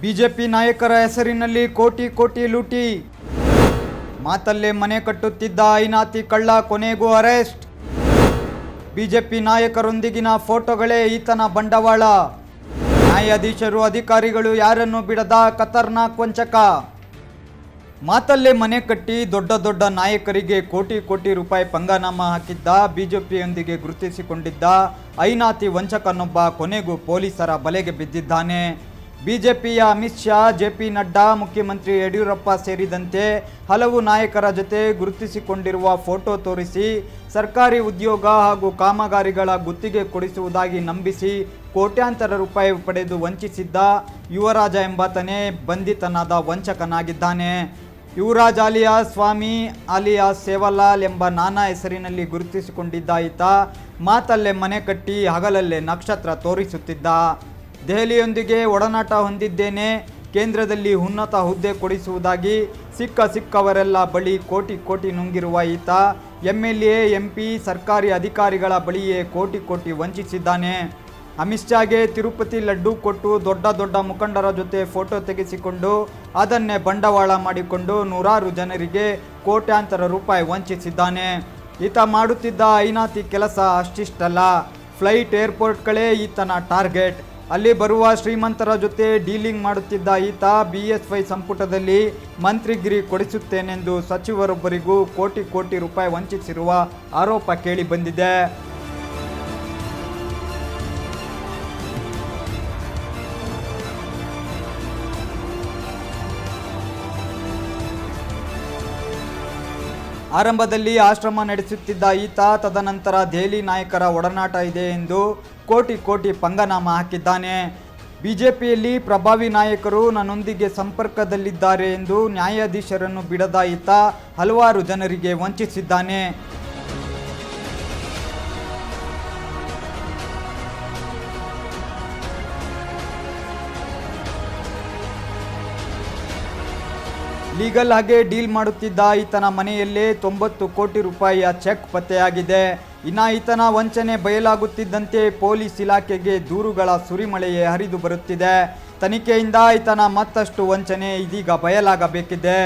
BJP ನಾಯಕರ ಹೆಸರಿನಲ್ಲಿ ಕೋಟಿ ಕೋಟಿ ಲೂಟಿ. ಮಾತಲ್ಲೇ ಮನೆ ಕಟ್ಟುತ್ತಿದ್ದ ಐನಾತಿ ಕಳ್ಳ ಕೊನೆಗೂ ಅರೆಸ್ಟ್. ಬಿಜೆಪಿ ನಾಯಕರೊಂದಿಗಿನ ಫೋಟೋಗಳೇ ಈತನ ಬಂಡವಾಳ. ನ್ಯಾಯಾಧೀಶರು, ಅಧಿಕಾರಿಗಳು ಯಾರನ್ನು ಬಿಡದ ಖತರ್ನಾಕ್ ವಂಚಕ. ಮಾತಲ್ಲೇ ಮನೆ ಕಟ್ಟಿ ದೊಡ್ಡ ದೊಡ್ಡ ನಾಯಕರಿಗೆ ಕೋಟಿ ಕೋಟಿ ರೂಪಾಯಿ ಪಂಗನಾಮ ಹಾಕಿದ್ದ ಬಿಜೆಪಿಯೊಂದಿಗೆ ಗುರುತಿಸಿಕೊಂಡಿದ್ದ ಐನಾತಿ ವಂಚಕನೊಬ್ಬ ಕೊನೆಗೂ ಪೊಲೀಸರ ಬಲೆಗೆ ಬಿದ್ದಿದ್ದಾನೆ. ಬಿಜೆಪಿಯ ಅಮಿತ್ ಶಾ, ಜೆ ಪಿ ನಡ್ಡಾ, ಮುಖ್ಯಮಂತ್ರಿ ಯಡಿಯೂರಪ್ಪ ಸೇರಿದಂತೆ ಹಲವು ನಾಯಕರ ಜೊತೆ ಗುರುತಿಸಿಕೊಂಡಿರುವ ಫೋಟೋ ತೋರಿಸಿ ಸರ್ಕಾರಿ ಉದ್ಯೋಗ ಹಾಗೂ ಕಾಮಗಾರಿಗಳ ಗುತ್ತಿಗೆ ಕೊಡಿಸುವುದಾಗಿ ನಂಬಿಸಿ ಕೋಟ್ಯಾಂತರ ರೂಪಾಯಿ ಪಡೆದು ವಂಚಿಸಿದ್ದ ಯುವರಾಜ ಎಂಬಾತನೇ ಬಂಧಿತನಾದ ವಂಚಕನಾಗಿದ್ದಾನೆ. ಯುವರಾಜ್ ಅಲಿಯಾಸ್ ಸ್ವಾಮಿ ಅಲಿಯಾಸ್ ಸೇವಾಲಾಲ್ ಎಂಬ ನಾನಾ ಹೆಸರಿನಲ್ಲಿ ಗುರುತಿಸಿಕೊಂಡಿದ್ದ ಈತ ಮಾತಲ್ಲೇ ಮನೆ ಕಟ್ಟಿ ಹಗಲಲ್ಲೇ ನಕ್ಷತ್ರ ತೋರಿಸುತ್ತಿದ್ದ. ದೆಹಲಿಯೊಂದಿಗೆ ಒಡನಾಟ ಹೊಂದಿದ್ದೇನೆ. ಕೇಂದ್ರದಲ್ಲಿ ಉನ್ನತ ಹುದ್ದೆ ಕೊಡಿಸುವುದಾಗಿ ಸಿಕ್ಕ ಸಿಕ್ಕವರೆಲ್ಲ ಬಳಿ ಕೋಟಿ ಕೋಟಿ ನುಂಗಿರುವ ಈತ M L A M P ಸರ್ಕಾರಿ ಅಧಿಕಾರಿಗಳ ಬಳಿಯೇ ಕೋಟಿ ಕೋಟಿ ವಂಚಿಸಿದ್ದಾನೆ. ಅಮಿತ್ ಶಾಗೆ ತಿರುಪತಿ ಲಡ್ಡು ಕೊಟ್ಟು ದೊಡ್ಡ ದೊಡ್ಡ ಮುಖಂಡರ ಜೊತೆ ಫೋಟೋ ತೆಗೆಸಿಕೊಂಡು ಅದನ್ನೇ ಬಂಡವಾಳ ಮಾಡಿಕೊಂಡು ನೂರಾರು ಜನರಿಗೆ ಕೋಟ್ಯಾಂತರ ರೂಪಾಯಿ ವಂಚಿಸಿದ್ದಾನೆ. ಈತ ಮಾಡುತ್ತಿದ್ದ ಐನಾತಿ ಕೆಲಸ ಅಷ್ಟಿಷ್ಟಲ್ಲ. ಫ್ಲೈಟ್ ಏರ್ಪೋರ್ಟ್ಗಳೇ ಈತನ ಟಾರ್ಗೆಟ್. ಅಲ್ಲಿ ಬರುವ ಶ್ರೀಮಂತರ ಜೊತೆ ಡೀಲಿಂಗ್ ಮಾಡುತ್ತಿದ್ದ ಈತ ಬಿ ಎಸ್ ವೈ ಸಂಪುಟದಲ್ಲಿ ಮಂತ್ರಿಗಿರಿ ಕೊಡಿಸುತ್ತೇನೆಂದು ಸಚಿವರೊಬ್ಬರಿಗೂ ಕೋಟಿ ಕೋಟಿ ರೂಪಾಯಿ ವಂಚಿಸಿರುವ ಆರೋಪ ಕೇಳಿ ಬಂದಿದೆ. ಆರಂಭದಲ್ಲಿ ಆಶ್ರಮ ನಡೆಸುತ್ತಿದ್ದ ಈತ, ತದನಂತರ ದೆಹಲಿ ನಾಯಕರ ಒಡನಾಟ ಇದೆ ಎಂದು ಕೋಟಿ ಕೋಟಿ ಪಂಗನಾಮ ಹಾಕಿದ್ದಾನೆ. ಬಿಜೆಪಿಯಲ್ಲಿ ಪ್ರಭಾವಿ ನಾಯಕರು ನನ್ನೊಂದಿಗೆ ಸಂಪರ್ಕದಲ್ಲಿದ್ದಾರೆ ಎಂದು ನ್ಯಾಯಾಧೀಶರನ್ನು ಬಿಡದ ಈತ ಹಲವಾರು ಜನರಿಗೆ ವಂಚಿಸಿದ್ದಾನೆ. ಲೀಗಲ್ ಆಗಿ ಡೀಲ್ ಮಾಡುತ್ತಿದ್ದ ಈತನ ಮನೆಯಲ್ಲೇ ತೊಂಬತ್ತು ಕೋಟಿ ರೂಪಾಯಿಯ ಚೆಕ್ ಪತ್ತೆಯಾಗಿದೆ. ಇನ್ನ ಈತನ ವಂಚನೆ ಬಯಲಾಗುತ್ತಿದ್ದಂತೆ ಪೊಲೀಸ್ ಇಲಾಖೆಗೆ ದೂರುಗಳ ಸುರಿಮಳೆಯೇ ಹರಿದು ಬರುತ್ತಿದೆ. ತನಿಖೆಯಿಂದ ಈತನ ಮತ್ತಷ್ಟು ವಂಚನೆ ಇದೀಗ ಬಯಲಾಗಬೇಕಿದೆ.